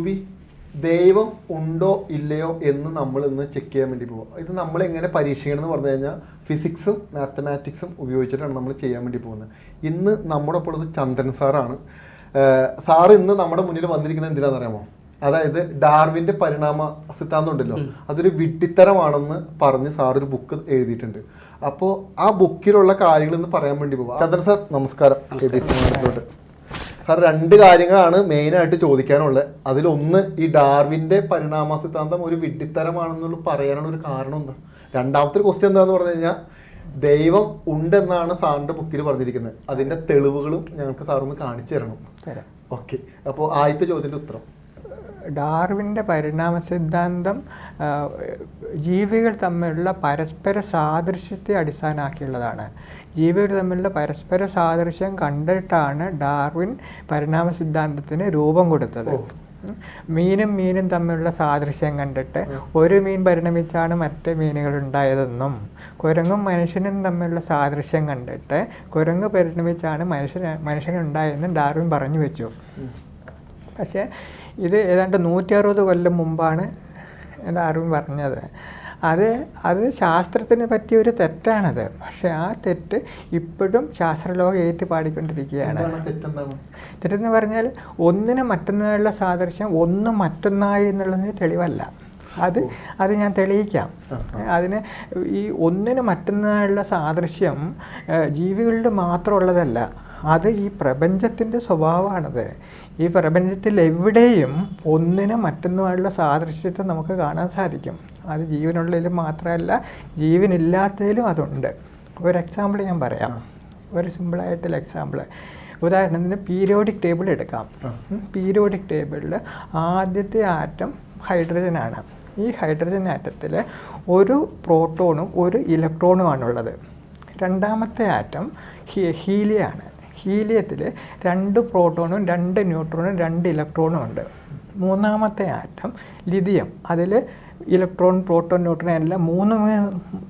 ജൂബി ദൈവം ഉണ്ടോ ഇല്ലയോ എന്ന് നമ്മൾ ഇന്ന് ചെക്ക് ചെയ്യാൻ വേണ്ടി പോവാം. ഇത് നമ്മൾ എങ്ങനെ പരീക്ഷിക്കണം എന്ന് പറഞ്ഞു കഴിഞ്ഞാൽ ഫിസിക്സും മാത്തമാറ്റിക്സും ഉപയോഗിച്ചിട്ടാണ് നമ്മൾ ചെയ്യാൻ വേണ്ടി പോകുന്നത്. ഇന്ന് നമ്മുടെ ഒപ്പം ഉള്ളത് ചന്ദ്രൻ സാറാണ് സാർ ഇന്ന് നമ്മുടെ മുന്നിൽ വന്നിരിക്കുന്നത് എന്തിനാണെന്ന് അറിയാമോ? അതായത് ഡാർവിന്റെ പരിണാമ സിദ്ധാന്തം ഉണ്ടല്ലോ. അതൊരു വിഡ്ഢിത്തരമാണെന്ന് പറഞ്ഞ് സാർ ഒരു ബുക്ക് എഴുതിയിട്ടുണ്ട്. അപ്പോൾ ആ ബുക്കിലുള്ള കാര്യങ്ങൾ ഇന്ന് പറയാൻ വേണ്ടി പോവാം. ചന്ദ്രൻ സാർ നമസ്കാരം. സാർ രണ്ട് കാര്യങ്ങളാണ് മെയിനായിട്ട് ചോദിക്കാനുള്ളത്. അതിലൊന്ന് ഈ ഡാർവിന്റെ പരിണാമ സിദ്ധാന്തം ഒരു വിഡ്ഢിത്തരമാണെന്നുള്ള പറയാനുള്ള ഒരു കാരണം എന്താ രണ്ടാമത്തെ ക്വസ്റ്റ്യൻ എന്താന്ന് പറഞ്ഞു കഴിഞ്ഞാൽ ദൈവം ഉണ്ടെന്നാണ് സാറിന്റെ ബുക്കിൽ പറഞ്ഞിരിക്കുന്നത്. അതിന്റെ തെളിവുകളും ഞങ്ങൾക്ക് സാർ ഒന്ന് കാണിച്ചു തരണം. തരാം. ഓക്കെ. അപ്പോൾ ആദ്യത്തെ ചോദ്യത്തിന്റെ ഉത്തരം. ഡാർവിന്റെ പരിണാമ സിദ്ധാന്തം ജീവികൾ തമ്മിലുള്ള പരസ്പര സാദൃശ്യത്തെ അടിസ്ഥാനമാക്കിയുള്ളതാണ്. ജീവികൾ തമ്മിലുള്ള പരസ്പര സാദൃശ്യം കണ്ടിട്ടാണ് ഡാർവിൻ പരിണാമ സിദ്ധാന്തത്തിന് രൂപം കൊടുത്തത്. മീനും മീനും തമ്മിലുള്ള സാദൃശ്യം കണ്ടിട്ട് ഒരു മീൻ പരിണമിച്ചാണ് മറ്റ് മീനുകൾ ഉണ്ടായതെന്നും കുരങ്ങും മനുഷ്യനും തമ്മിലുള്ള സാദൃശ്യം കണ്ടിട്ട് കുരങ്ങ് പരിണമിച്ചാണ് മനുഷ്യൻ മനുഷ്യനുണ്ടായതെന്നും ഡാർവിൻ പറഞ്ഞു വെച്ചു. പക്ഷേ ഇത് ഏതാണ്ട് നൂറ്റി അറുപത് കൊല്ലം മുമ്പാണ് എല്ലാവരും പറഞ്ഞത്. അത് അത് ശാസ്ത്രത്തിന് പറ്റിയ ഒരു തെറ്റാണത്. പക്ഷേ ആ തെറ്റ് ഇപ്പോഴും ശാസ്ത്രലോകം ഏറ്റു പാടിക്കൊണ്ടിരിക്കുകയാണ്. തെറ്റെന്ന് പറഞ്ഞാൽ ഒന്നിന് മറ്റൊന്നായുള്ള സാദൃശ്യം ഒന്ന് മറ്റൊന്നായി എന്നുള്ളതിന് തെളിവല്ല. അത് അത് ഞാൻ തെളിയിക്കാം. അതിന് ഈ ഒന്നിന് മറ്റൊന്നായുള്ള സാദൃശ്യം ജീവികളിൽ ജീവികളുടെ മാത്രമുള്ളതല്ല. അത് ഈ പ്രപഞ്ചത്തിന്റെ സ്വഭാവമാണത്. ഈ പ്രപഞ്ചത്തിൽ എവിടെയും ഒന്നിന് മറ്റൊന്നുമായുള്ള സാദൃശ്യത്തെ നമുക്ക് കാണാൻ സാധിക്കും. അത് ജീവനുള്ളതിലും മാത്രമല്ല ജീവനില്ലാത്തതിലും അതുണ്ട്. ഒരു എക്സാമ്പിൾ ഞാൻ പറയാം. ഒരു സിമ്പിളായിട്ടുള്ള എക്സാമ്പിൾ ഉദാഹരണത്തിന് പീരിയോഡിക് ടേബിൾ എടുക്കാം. പീരിയോഡിക് ടേബിളിൽ ആദ്യത്തെ ആറ്റം ഹൈഡ്രജനാണ് ഈ ഹൈഡ്രജൻ ആറ്റത്തിൽ ഒരു പ്രോട്ടോണും ഒരു ഇലക്ട്രോണുമാണുള്ളത് രണ്ടാമത്തെ ആറ്റം ഹീലിയാണ് ഹീലിയത്തിൽ രണ്ട് പ്രോട്ടോണും രണ്ട് ന്യൂട്രോണും രണ്ട് ഇലക്ട്രോണും ഉണ്ട്. മൂന്നാമത്തെ ആറ്റം ലിഥിയം. അതിൽ ഇലക്ട്രോൺ പ്രോട്ടോൺ ന്യൂട്രോൺ എല്ലാം മൂന്ന്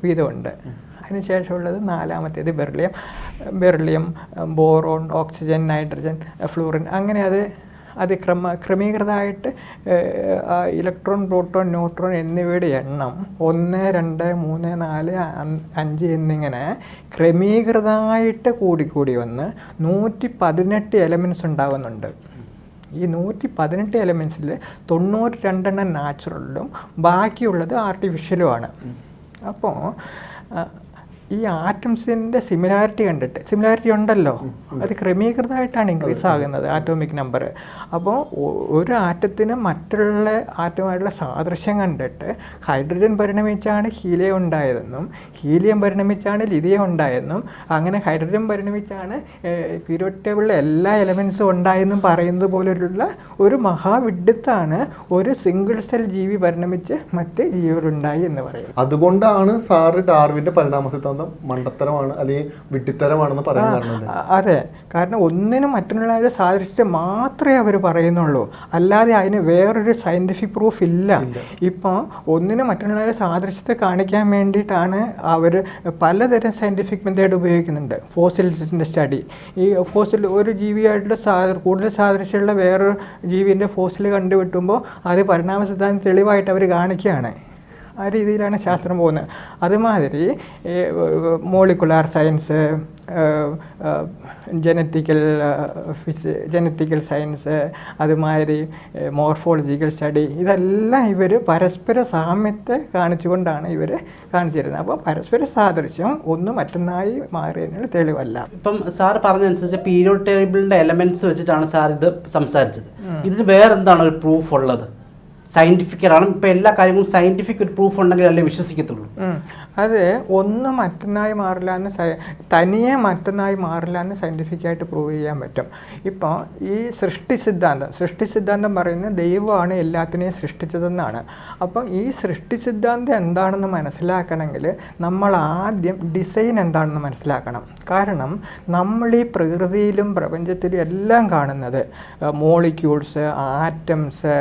വീതമുണ്ട് അതിനുശേഷമുള്ളത് നാലാമത്തേത് beryllium beryllium boron oxygen nitrogen fluorine. അങ്ങനെ അത് അത് ക്രമ ക്രമീകൃതമായിട്ട് ഇലക്ട്രോൺ പ്രോട്ടോൺ ന്യൂട്രോൺ എന്നിവയുടെ എണ്ണം ഒന്ന് രണ്ട് മൂന്ന് നാല് അഞ്ച് എന്നിങ്ങനെ ക്രമീകൃതമായിട്ട് കൂടിക്കൂടി വന്ന് നൂറ്റി പതിനെട്ട് എലമെന്റ്സ് ഉണ്ടാകുന്നുണ്ട് ഈ നൂറ്റി പതിനെട്ട് എലമെൻസിൽ തൊണ്ണൂറ്റി രണ്ടെണ്ണം നാച്ചുറലും ബാക്കിയുള്ളത് ആർട്ടിഫിഷ്യലുമാണ് അപ്പോൾ ഈ ആറ്റംസിന്റെ സിമിലാരിറ്റി കണ്ടിട്ട്. സിമിലാരിറ്റി ഉണ്ടല്ലോ. അത് ക്രമീകൃതമായിട്ടാണ് ഇൻക്രീസ് ആകുന്നത് ആറ്റോമിക് നമ്പർ അപ്പോൾ ഒരു ആറ്റത്തിന് മറ്റുള്ള ആറ്റമായിട്ടുള്ള സാദൃശ്യം കണ്ടിട്ട് ഹൈഡ്രജൻ പരിണമിച്ചാണ് ഹീലിയം ഉണ്ടായതെന്നും ഹീലിയം പരിണമിച്ചാണ് ലിഥിയം ഉണ്ടായതെന്നും അങ്ങനെ ഹൈഡ്രജൻ പരിണമിച്ചാണ് പീരിയോഡ് ടേബിളിലെ എല്ലാ എലമെൻസും ഉണ്ടായെന്നും പറയുന്നത് പോലുള്ള ഒരു മഹാവിഡ്ഢിത്താണ് ഒരു സിംഗിൾ സെൽ ജീവി പരിണമിച്ച് മറ്റ് ജീവികളുണ്ടായി എന്ന് പറയുന്നത്. അതുകൊണ്ടാണ് സാറ് ഡാർവിന്റെ പരിണാമ സിദ്ധാന്തം മണ്ടത്തരമാണ് അല്ലെങ്കിൽ വിട്ടിത്തരമാണെന്ന് പറയുന്നത്? അതെ. കാരണം ഒന്നിനും മറ്റൊന്നിനും സാദൃശ്യം മാത്രമേ അവർ പറയുന്നുള്ളൂ. അല്ലാതെ അതിന് വേറൊരു സയന്റിഫിക് പ്രൂഫ് ഇല്ല. ഇപ്പോൾ ഒന്നിനും മറ്റൊന്നിനും സാദൃശ്യത്തെ കാണിക്കാൻ വേണ്ടിയിട്ടാണ് അവർ പലതരം സയന്റിഫിക് മെത്തേഡ് ഉപയോഗിക്കുന്നുണ്ട്. ഫോസിൽസിന്റെ സ്റ്റഡി ഈ ഫോസിൽ ഒരു ജീവിയായിട്ടുള്ള സാ കൂടുതൽ സാദൃശ്യമുള്ള വേറൊരു ജീവിന്റെ ഫോസിൽ കണ്ടുപിട്ടുമ്പോൾ അത് പരിണാമ സിദ്ധാന്തം തെളിവായിട്ട് അവർ കാണിക്കുകയാണ്. ആ രീതിയിലാണ് ശാസ്ത്രം പോകുന്നത്. അതുമാതിരി മോളിക്കുലാർ സയൻസ് ജനറ്റിക്കൽ ഫിസ് ജനറ്റിക്കൽ സയൻസ് അതുമാതിരി മോർഫോളജിക്കൽ സ്റ്റഡി ഇതെല്ലാം ഇവർ പരസ്പര സാമ്യത്തെ കാണിച്ചുകൊണ്ടാണ് ഇവർ കാണിച്ചിരുന്നത്. അപ്പോൾ പരസ്പര സാദൃശ്യം ഒന്ന് മറ്റൊന്നായി മാറിയതിനുള്ള തെളിവല്ല. ഇപ്പം സാർ പറഞ്ഞതനുസരിച്ച് പീരിയോഡ് ടേബിളിന്റെ എലമെന്റ്സ് വെച്ചിട്ടാണ് സാർ ഇത് സംസാരിച്ചത്. ഇതിന് വേറെ എന്താണ് ഒരു പ്രൂഫ് ഉള്ളത് സയന്റിഫിക് ആണ്. ഇപ്പൊ എല്ലാ കാര്യങ്ങളും സയന്റിഫിക് ഒരു പ്രൂഫ് ഉണ്ടെങ്കിൽ അല്ലേ വിശ്വസിക്കത്തുള്ളൂ. അത് ഒന്ന് മറ്റൊന്നായി മാറില്ല എന്ന് തനിയെ മറ്റൊന്നായി മാറില്ല എന്ന് സയന്റിഫിക്കായിട്ട് പ്രൂവ് ചെയ്യാൻ പറ്റും. ഇപ്പോൾ ഈ സൃഷ്ടി സിദ്ധാന്തം സൃഷ്ടി സിദ്ധാന്തം പറയുന്നത് ദൈവമാണ് എല്ലാത്തിനെയും സൃഷ്ടിച്ചതെന്നാണ്. അപ്പം ഈ സൃഷ്ടി സിദ്ധാന്തം എന്താണെന്ന് മനസ്സിലാക്കണമെങ്കിൽ നമ്മൾ ആദ്യം ഡിസൈൻ എന്താണെന്ന് മനസ്സിലാക്കണം. കാരണം നമ്മൾ ഈ പ്രകൃതിയിലും പ്രപഞ്ചത്തിലും എല്ലാം കാണുന്നത് മോളിക്യൂൾസ് ആറ്റംസ്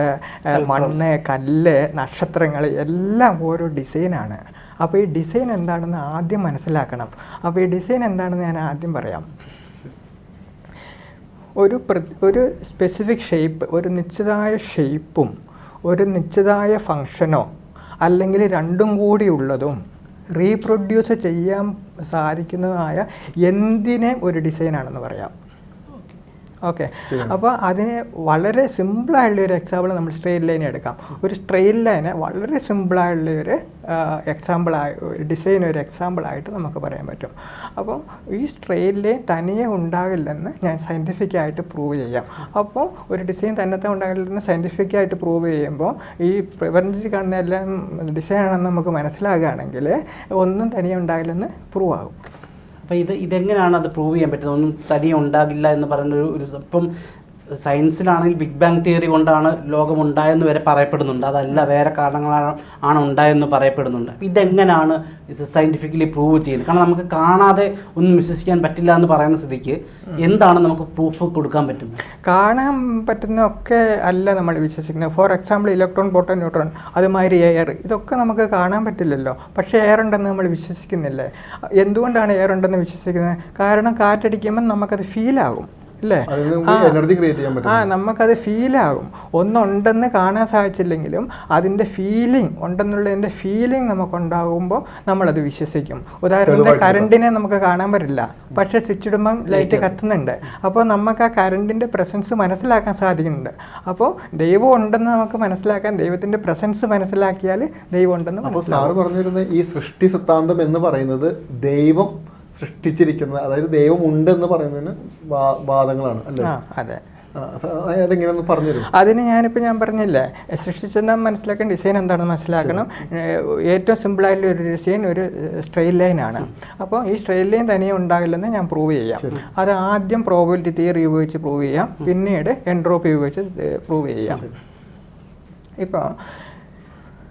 മണ്ണ് കല്ല് നക്ഷത്രങ്ങൾ എല്ലാം ഓരോ ഡിസൈനാണ് അപ്പോൾ ഈ ഡിസൈൻ എന്താണെന്ന് ആദ്യം മനസ്സിലാക്കണം. അപ്പോൾ ഈ ഡിസൈൻ എന്താണെന്ന് ഞാൻ ആദ്യം പറയാം. ഒരു ഒരു സ്പെസിഫിക് ഷേപ്പ് ഒരു നിശ്ചിതമായ ഷേപ്പും ഒരു നിശ്ചിതമായ ഫങ്ഷനോ അല്ലെങ്കിൽ രണ്ടും കൂടി ഉള്ളതും റീപ്രൊഡ്യൂസ് ചെയ്യാൻ സാധിക്കുന്നതായ എന്തിനെ ഒരു ഡിസൈനാണെന്ന് പറയാം. ഓക്കെ. അപ്പോൾ അതിനെ വളരെ സിമ്പിളായുള്ള ഒരു എക്സാമ്പിൾ നമ്മൾ സ്ട്രെയിറ്റ് ലൈൻ എടുക്കാം. ഒരു സ്ട്രെയിറ്റ് ലൈന് വളരെ സിമ്പിളായുള്ള ഒരു എക്സാമ്പിളായി ഡിസൈൻ ഒരു എക്സാമ്പിളായിട്ട് നമുക്ക് പറയാൻ പറ്റും. അപ്പം ഈ സ്ട്രെയിറ്റ് ലൈൻ തനിയെ ഉണ്ടാകില്ലെന്ന് ഞാൻ സയന്റിഫിക്കായിട്ട് പ്രൂവ് ചെയ്യാം. അപ്പോൾ ഒരു ഡിസൈൻ തന്നത്തെ ഉണ്ടാകില്ലെന്ന് സയന്റിഫിക്കായിട്ട് പ്രൂവ് ചെയ്യുമ്പോൾ ഈ പ്രപഞ്ചത്തിൽ കാണുന്ന എല്ലാം ഡിസൈൻ ആണെന്ന് നമുക്ക് മനസ്സിലാകുകയാണെങ്കിൽ ഒന്നും തനിയെ ഉണ്ടാകില്ലെന്ന് പ്രൂവ് ആകും. അപ്പോൾ ഇത് ഇതെങ്ങനെയാണ് അത് പ്രൂവ് ചെയ്യാൻ പറ്റുന്നത്? ഒന്നും തടി ഉണ്ടാകില്ല എന്ന് പറഞ്ഞൊരു ഒരു ഇപ്പം സയൻസിലാണെങ്കിൽ ബിഗ് ബാങ് തിയറി കൊണ്ടാണ് ലോകമുണ്ടായെന്ന് വരെ പറയപ്പെടുന്നുണ്ട്. അതല്ല വേറെ കാരണങ്ങളാണ് ആണ് ഉണ്ടായെന്ന് പറയപ്പെടുന്നുണ്ട്. ഇതെങ്ങനെയാണ് സയന്റിഫിക്കലി പ്രൂവ് ചെയ്യുന്നത്? കാരണം നമുക്ക് കാണാതെ ഒന്നും വിശ്വസിക്കാൻ പറ്റില്ല എന്ന് പറയുന്ന സ്ഥിതിക്ക് എന്താണ് നമുക്ക് പ്രൂഫ് കൊടുക്കാൻ പറ്റുന്നത്? കാണാൻ പറ്റുന്ന പറ്റുന്നതൊക്കെ അല്ല നമ്മൾ വിശ്വസിക്കുന്നത്. For example electron proton neutron അതുമാതിരി എയർ. ഇതൊക്കെ നമുക്ക് കാണാൻ പറ്റില്ലല്ലോ. പക്ഷേ എയർ ഉണ്ടെന്ന് നമ്മൾ വിശ്വസിക്കുന്നില്ലേ? എന്തുകൊണ്ടാണ് എയർ ഉണ്ടെന്ന് വിശ്വസിക്കുന്നത്? കാരണം കാറ്റടിക്കുമ്പോൾ നമുക്കത് ഫീലാകും അല്ലേ? ആ. എനർജി ക്രിയേറ്റ് ചെയ്യാൻ ആ പറ്റും നമുക്കത് ഫീലാകും ഒന്നുണ്ടെന്ന് കാണാൻ സാധിച്ചില്ലെങ്കിലും അതിന്റെ ഫീലിംഗ് ഉണ്ടെന്നുള്ളതിന്റെ ഫീലിംഗ് നമുക്കുണ്ടാകുമ്പോൾ നമ്മളത് വിശ്വസിക്കും. ഉദാഹരണത്തിന് കറണ്ടിനെ നമുക്ക് കാണാൻ പറ്റില്ല. പക്ഷേ സ്വിച്ച് ഇടുമ്പം ലൈറ്റ് കത്തുന്നുണ്ട്. അപ്പോൾ നമുക്ക് ആ കറണ്ടിന്റെ പ്രസൻസ് മനസ്സിലാക്കാൻ സാധിക്കുന്നുണ്ട്. അപ്പോൾ ദൈവം ഉണ്ടെന്ന് നമുക്ക് മനസ്സിലാക്കാൻ ദൈവത്തിന്റെ പ്രസൻസ് മനസ്സിലാക്കിയാൽ ദൈവം ഉണ്ടെന്ന് അപ്പോൾ സാറ് പറഞ്ഞിരുന്ന ഈ സൃഷ്ടി സിദ്ധാന്തം എന്ന് പറയുന്നത് ദൈവം സൃഷ്ടിച്ചിരിക്കുന്ന അതായത് ദൈവം ഉണ്ടെന്ന് പറയുന്നതിന് വാദങ്ങളാണ് അല്ലേ? അതെ. അതെങ്ങനെയൊന്ന് പറഞ്ഞുതരും. അതിന് ഞാനിപ്പോൾ ഞാൻ പറഞ്ഞില്ലേ സൃഷ്ടിച്ചെന്നാൽ മനസ്സിലാക്കാൻ ഡിസൈൻ എന്താണെന്ന് മനസ്സിലാക്കണം? ഏറ്റവും സിമ്പിളായിട്ടുള്ള ഒരു ഡിസൈൻ ഒരു സ്ട്രെയിറ്റ് ലൈൻ ആണ്. അപ്പോൾ ഈ സ്ട്രെയിറ്റ് ലൈൻ തനിയെ ഉണ്ടാകില്ലെന്ന് ഞാൻ പ്രൂവ് ചെയ്യാം. അത് ആദ്യം പ്രോബിലിറ്റി തിയറി ഉപയോഗിച്ച് പ്രൂവ് ചെയ്യാം. പിന്നീട് എൻട്രോപ്പി ഉപയോഗിച്ച് പ്രൂവ് ചെയ്യാം. ഇപ്പോൾ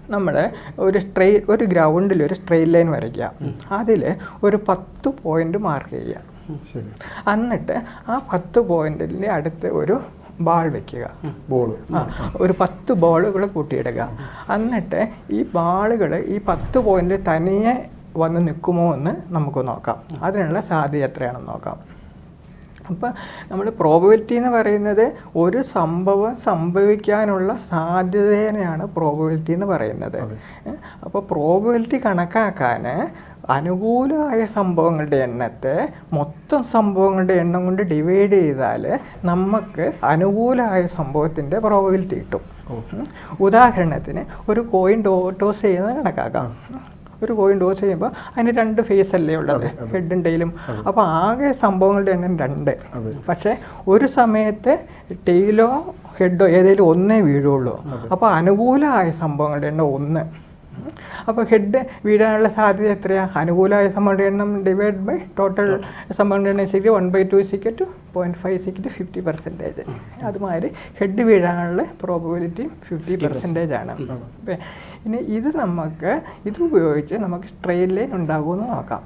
നമ്മൾ ഒരു സ്ട്രെയി ഒരു ഗ്രൗണ്ടിൽ ഒരു സ്ട്രെയിറ്റ് ലൈൻ വരയ്ക്കുക. അതിൽ ഒരു പത്ത് പോയിന്റ് മാർക്ക് ചെയ്യുക. എന്നിട്ട് ആ പത്ത് പോയിന്റിന്റെ അടുത്ത് ഒരു ബാൾ വെക്കുക. ബോൾ ആ ഒരു പത്ത് ബോളുകൾ കൂട്ടിയിടുക. എന്നിട്ട് ഈ ബാളുകൾ ഈ പത്ത് പോയിന്റ് തനിയെ വന്ന് നിൽക്കുമോ എന്ന് നമുക്ക് നോക്കാം. അതിനുള്ള സാധ്യത എത്രയാണെന്ന് നോക്കാം. അപ്പോൾ നമ്മൾ പ്രോബബിലിറ്റി എന്ന് പറയുന്നത് ഒരു സംഭവം സംഭവിക്കാനുള്ള സാധ്യതയാണ് പ്രോബബിലിറ്റി എന്ന് പറയുന്നത്. അപ്പോൾ പ്രോബബിലിറ്റി കണക്കാക്കാൻ അനുകൂലമായ സംഭവങ്ങളുടെ എണ്ണത്തെ മൊത്തം സംഭവങ്ങളുടെ എണ്ണം കൊണ്ട് ഡിവൈഡ് ചെയ്താൽ നമുക്ക് അനുകൂലമായ സംഭവത്തിന്റെ പ്രോബബിലിറ്റി കിട്ടും. ഉദാഹരണത്തിന് ഒരു കോയിൻ ടോസ് ചെയ്യുന്നത് കണക്കാക്കാം. ഒരു കോയിൻ ടോസ് ചെയ്യുമ്പോൾ അതിന് രണ്ട് ഫേസ് അല്ലേ ഉള്ളത്? ഹെഡും ടെയിലും അപ്പോൾ ആകെ സംഭവങ്ങളുടെ എണ്ണം രണ്ട്. പക്ഷേ ഒരു സമയത്ത് ടെയിലോ ഹെഡോ ഏതെങ്കിലും ഒന്നേ വീഴുള്ളൂ. അപ്പോൾ അനുകൂലമായ സംഭവങ്ങളുടെ എണ്ണം ഒന്ന്. അപ്പോൾ ഹെഡ് വീഴാനുള്ള സാധ്യത എത്രയാണ് അനുകൂലമായ എണ്ണം ഡിവൈഡ് ബൈ ടോട്ടൽ എണ്ണം സിക്ക് വൺ ബൈ ടു സിക്ക് ടു പോയിന്റ് ഫൈവ് സിക്ക് ഫിഫ്റ്റി പെർസെന്റേജ് അതുമാതിരി ഹെഡ് വീഴാനുള്ള പ്രോബബിലിറ്റി ഫിഫ്റ്റി പെർസെന്റേജ് ആണ്. പിന്നെ ഇനി ഇത് നമുക്ക് ഇത് ഉപയോഗിച്ച് നമുക്ക് സ്ട്രെയിറ്റ് ലൈൻ ഉണ്ടാകുമെന്ന് നോക്കാം.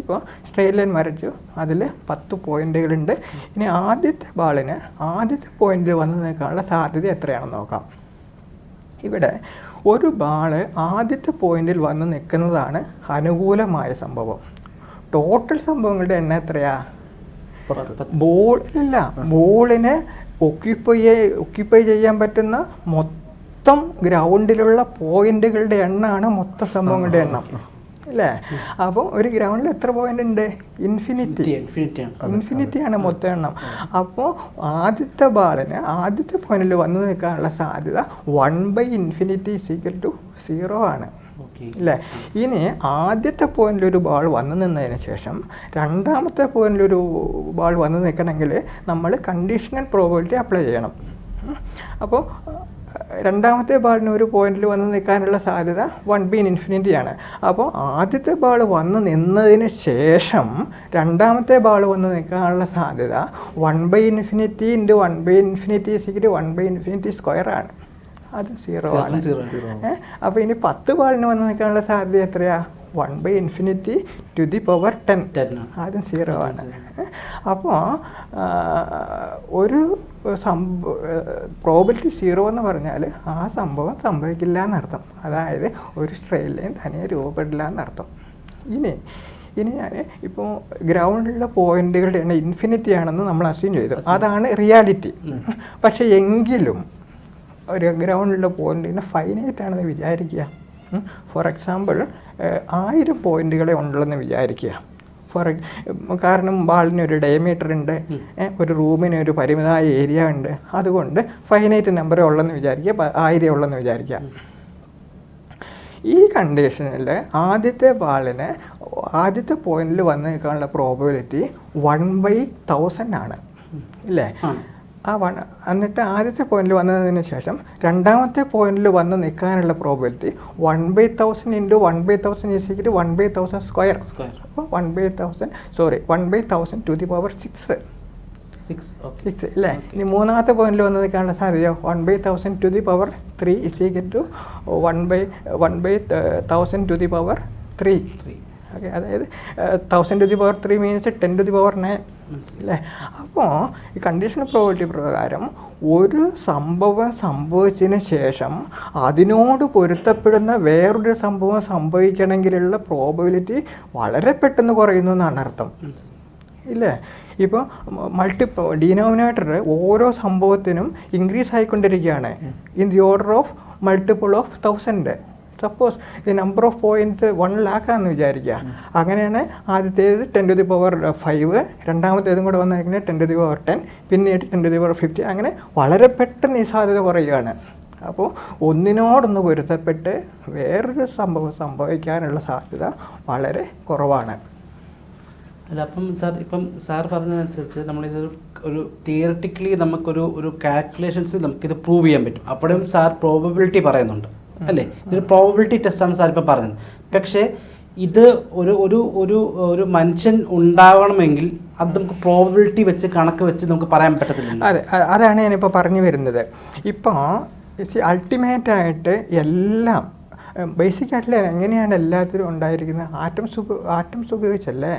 ഇപ്പോൾ സ്ട്രെയിറ്റ് ലൈൻ വരച്ചു. അതിൽ പത്ത് പോയിന്റുകളുണ്ട് ഇനി ആദ്യത്തെ ബാളിന് ആദ്യത്തെ പോയിന്റിൽ വന്ന് നിൽക്കാനുള്ള സാധ്യത എത്രയാണെന്ന് നോക്കാം. ഇവിടെ ഒരു ബാൾ ആദ്യത്തെ പോയിന്റിൽ വന്ന് നിൽക്കുന്നതാണ് അനുകൂലമായ സംഭവം. ടോട്ടൽ സംഭവങ്ങളുടെ എണ്ണം എത്രയാ? ബോളിനല്ല ബോളിലല്ല ബോളിനെ ഒക്യുപ്പൈ ഒക്യുപ്പൈ ചെയ്യാൻ പറ്റുന്ന മൊത്തം ഗ്രൗണ്ടിലുള്ള പോയിന്റുകളുടെ എണ്ണമാണ് മൊത്തം സംഭവങ്ങളുടെ എണ്ണം. അല്ലേ? അപ്പോൾ ഒരു ഗ്രൗണ്ടിൽ എത്ര പോയിന്റ് ഉണ്ട്? ഇൻഫിനിറ്റി ഇൻഫിനിറ്റി ആണ്. ഇൻഫിനിറ്റിയാണ് മൊത്തം എണ്ണം. അപ്പോൾ ആദ്യത്തെ ബാളിന് ആദ്യത്തെ പോയിന്റിൽ വന്നു നിൽക്കാനുള്ള സാധ്യത one by infinity equal to zero ആണ്. അല്ലേ? ഇനി ആദ്യത്തെ പോയിന്റിൽ ഒരു ബാൾ വന്നു നിന്നതിന് ശേഷം രണ്ടാമത്തെ പോയിന്റിൽ ഒരു ബാൾ വന്നു നിൽക്കണമെങ്കിൽ നമ്മൾ കണ്ടീഷണൽ പ്രോബിലിറ്റി അപ്ലൈ ചെയ്യണം. അപ്പോൾ രണ്ടാമത്തെ ബാളിന് ഒരു പോയിന്റിൽ വന്ന് നിൽക്കാനുള്ള സാധ്യത വൺ ബി ഇൻഫിനിറ്റി ആണ്. അപ്പോൾ ആദ്യത്തെ ബാൾ വന്ന് നിന്നതിന് ശേഷം രണ്ടാമത്തെ ബാൾ വന്ന് നിൽക്കാനുള്ള സാധ്യത one by infinity into one by infinity സിക്കിട്ട് one by infinity square ആണ്. അത് സീറോ ആണ്. അപ്പോൾ ഇനി പത്ത് ബാളിന് വന്ന് നിൽക്കാനുള്ള സാധ്യത എത്രയാ? One by infinity to the power ten ആദ്യം സീറോ ആണ്. അപ്പോൾ ഒരു സംഭവ പ്രോബിലിറ്റി സീറോ എന്ന് പറഞ്ഞാൽ ആ സംഭവം സംഭവിക്കില്ല എന്നർത്ഥം അതായത് ഒരു സ്ട്രെയിൻ ലൈൻ തനിയെ രൂപപ്പെടില്ല എന്നർത്ഥം ഇനി ഇനി ഞാൻ ഇപ്പോൾ ഗ്രൗണ്ടിലെ പോയിന്റുകളുടെ എണ്ണം ഇൻഫിനിറ്റി ആണെന്ന് നമ്മൾ അസ്യൂം ചെയ്തു. അതാണ് റിയാലിറ്റി പക്ഷേ എങ്കിലും ഒരു ഗ്രൗണ്ടിലുള്ള പോയിന്റിന് ഫൈനൈറ്റ് ആണെന്ന് വിചാരിക്കുക. ഫോർ എക്സാമ്പിൾ ആയിരം പോയിന്റുകളെ ഉണ്ടെന്ന് വിചാരിക്കുക. ഫോർ കാരണം ബാളിന് ഒരു ഡയമീറ്റർ ഉണ്ട് ഒരു റൂമിന് ഒരു പരിമിതമായ ഏരിയ ഉണ്ട്. അതുകൊണ്ട് ഫൈനൈറ്റ് നമ്പറേ ഉള്ളെന്ന് വിചാരിക്കുക ആയിരം ഉള്ളെന്ന് വിചാരിക്കുക. ഈ കണ്ടീഷനിൽ ആദ്യത്തെ ബാളിന് ആദ്യത്തെ പോയിന്റിൽ വന്ന് നിൽക്കാനുള്ള പ്രോബിലിറ്റി വൺ ബൈ തൗസൻഡ് ആണ് ഇല്ലേ? ആ. വൺ എന്നിട്ട് ആദ്യത്തെ പോയിന്റിൽ വന്നതിന് ശേഷം രണ്ടാമത്തെ പോയിന്റിൽ വന്ന് നിൽക്കാനുള്ള probability one by thousand into one by thousand ഈസിക്കിട്ട് one by thousand square square അപ്പോൾ one by thousand sorry one by thousand to the power six six അല്ലേ ഇനി മൂന്നാമത്തെ പോയിന്റിൽ വന്ന് നിൽക്കാനുള്ള സാധ്യത one by thousand to the power three is equal to one by one by thousand to the power three three okay അതായത് thousand to the power three means ten to the power nine അല്ലേ അപ്പോൾ ഈ condition probability പ്രകാരം ഒരു സംഭവം സംഭവിച്ചതിന് ശേഷം അതിനോട് പൊരുത്തപ്പെടുന്ന വേറൊരു സംഭവം സംഭവിക്കണമെങ്കിലുള്ള പ്രോബിലിറ്റി വളരെ പെട്ടെന്ന് കുറയുന്നു എന്നാണ് അർത്ഥം. ഇല്ലേ? ഇപ്പോൾ മൾട്ടി ഡിനോമിനേറ്റർ ഓരോ സംഭവത്തിനും ഇൻക്രീസ് ആയിക്കൊണ്ടിരിക്കുകയാണ്. In the order of multiple of thousand suppose ഇത് നമ്പർ ഓഫ് പോയിന്റ്സ് വൺ ലാക്കാന്ന് വിചാരിക്കുക. അങ്ങനെയാണ് ആദ്യത്തേത് ten to the power five രണ്ടാമത്തേതും കൂടെ വന്നിരിക്കുന്നത് ten to the power ten പിന്നീട് ten to the power fifty അങ്ങനെ വളരെ പെട്ടെന്ന് ഈ സാധ്യത കുറയുകയാണ്. അപ്പോൾ ഒന്നിനോടൊന്ന് പൊരുത്തപ്പെട്ട് വേറൊരു സംഭവം സംഭവിക്കാനുള്ള സാധ്യത വളരെ കുറവാണ്. അല്ല അപ്പം സാർ ഇപ്പം സാർ പറഞ്ഞതനുസരിച്ച് നമ്മളിത് ഒരു തിയറട്ടിക്കലി നമുക്കൊരു ഒരു കാൽക്കുലേഷൻസ് നമുക്കിത് പ്രൂവ് ചെയ്യാൻ പറ്റും. അപ്പോഴും സാർ പ്രോബബിലിറ്റി പറയുന്നുണ്ട്. അല്ലേ? ഇതൊരു പ്രോബിലിറ്റി ടെസ്റ്റാണ് സാർ ഇപ്പം പറഞ്ഞത്. പക്ഷേ ഇത് ഒരു ഒരു ഒരു ഒരു മനുഷ്യൻ ഉണ്ടാവണമെങ്കിൽ അത് നമുക്ക് പ്രോബിലിറ്റി വെച്ച് കണക്ക് വെച്ച് നമുക്ക് പറയാൻ പറ്റത്തില്ല അതെ അതാണ് ഞാനിപ്പോൾ പറഞ്ഞു വരുന്നത്. ഇപ്പോൾ അൾട്ടിമേറ്റ് ആയിട്ട് എല്ലാം ബേസിക് ആയിട്ടുള്ള എങ്ങനെയാണ് എല്ലാത്തിലും ഉണ്ടായിരിക്കുന്നത്? ആറ്റംസ് ആറ്റംസ് ഉപയോഗിച്ചല്ലേ?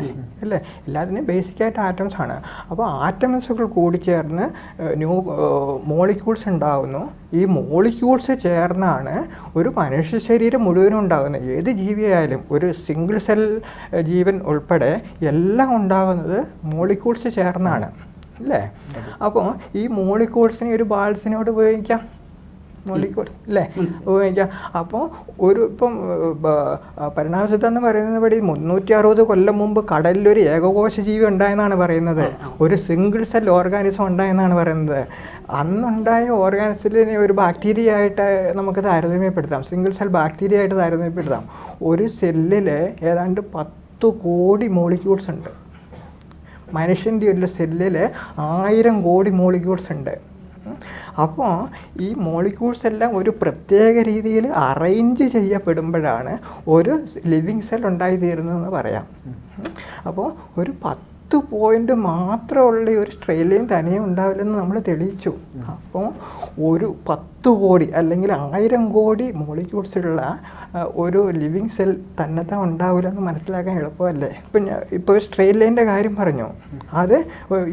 അല്ലേ? എല്ലാത്തിനും ബേസിക് ആയിട്ട് ആറ്റംസ് ആണ്. അപ്പോൾ ആറ്റംസുകൾ കൂടിച്ചേർന്ന് ന്യൂ മോളിക്യൂൾസ് ഉണ്ടാകുന്നു ഈ മോളിക്യൂൾസ് ചേർന്നാണ് ഒരു മനുഷ്യ ശരീരം മുഴുവനും ഉണ്ടാകുന്നത്. ഏത് ജീവിയായാലും ഒരു സിംഗിൾ സെൽ ജീവൻ ഉൾപ്പെടെ എല്ലാം ഉണ്ടാകുന്നത് മോളിക്യൂൾസ് ചേർന്നാണ്. അല്ലേ? അപ്പോൾ ഈ മോളിക്യൂൾസിനെ ഒരു ബാൾസിനോട് ഉപയോഗിക്കാം. മോളിക്യൂൾ അല്ലേ? അപ്പോൾ ഒരു ഇപ്പം പരിണാമസിദ്ധം എന്ന് പറയുന്നത് പടി മുന്നൂറ്റി അറുപത് കൊല്ലം മുമ്പ് കടലിലൊരു ഏകകോശ ജീവി ഉണ്ടായെന്നാണ് പറയുന്നത്. ഒരു സിംഗിൾ സെൽ ഓർഗാനിസം ഉണ്ടായെന്നാണ് പറയുന്നത്. അന്നുണ്ടായ ഓർഗാനിസത്തിനെ ഒരു ബാക്ടീരിയ ആയിട്ട് നമുക്ക് താരതമ്യപ്പെടുത്താം. സിംഗിൾ സെൽ ബാക്ടീരിയ ആയിട്ട് താരതമ്യപ്പെടുത്താം. ഒരു സെല്ലിൽ ഏതാണ്ട് പത്ത് കോടി മോളിക്യൂൾസ് ഉണ്ട്. മനുഷ്യന്റെ ഒരു സെല്ലിൽ ആയിരം കോടി മോളിക്യൂൾസ് ഉണ്ട്. അപ്പോൾ ഈ മോളിക്യൂൾസ് എല്ലാം ഒരു പ്രത്യേക രീതിയിൽ അറേഞ്ച് ചെയ്യപ്പെടുമ്പോഴാണ് ഒരു ലിവിങ് സെൽ ഉണ്ടായിത്തീരുന്നതെന്ന് പറയാം. അപ്പോൾ ഒരു പത്ത് പോയിന്റ് മാത്രമുള്ള ഈ ഒരു സ്ട്രെയിലയും തനിയെ ഉണ്ടാവില്ലെന്ന് നമ്മൾ തെളിയിച്ചു. അപ്പോൾ ഒരു പത്ത് കോടി അല്ലെങ്കിൽ ആയിരം കോടി മോളിക്യൂൾസ് ഉള്ള ഒരു ലിവിങ് സെൽ തന്നെത്താൻ ഉണ്ടാവില്ല എന്ന് മനസ്സിലാക്കാൻ എളുപ്പമല്ലേ? ഇപ്പം ഞാൻ ഇപ്പോൾ സ്ട്രെയിറ്റ് ലൈന്റെ കാര്യം പറഞ്ഞു. അത്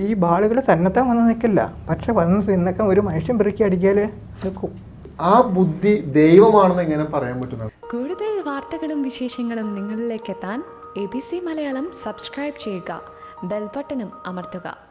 ഈ ബാളുകൾ തന്നെത്താൻ വന്ന് നിൽക്കില്ല. പക്ഷെ വന്ന് നിന്നൊക്കെ ഒരു മനുഷ്യൻ പെറുക്കി അടിക്കാൽ നിൽക്കും ആ ബുദ്ധി ദൈവമാണെന്ന് എങ്ങനെ പറയാൻ പറ്റുന്നത്? കൂടുതൽ വാർത്തകളും വിശേഷങ്ങളും നിങ്ങളിലേക്ക് എത്താൻ A B C Malayalam subscribe ചെയ്യുക. ബെൽബട്ടനും അമർത്തുക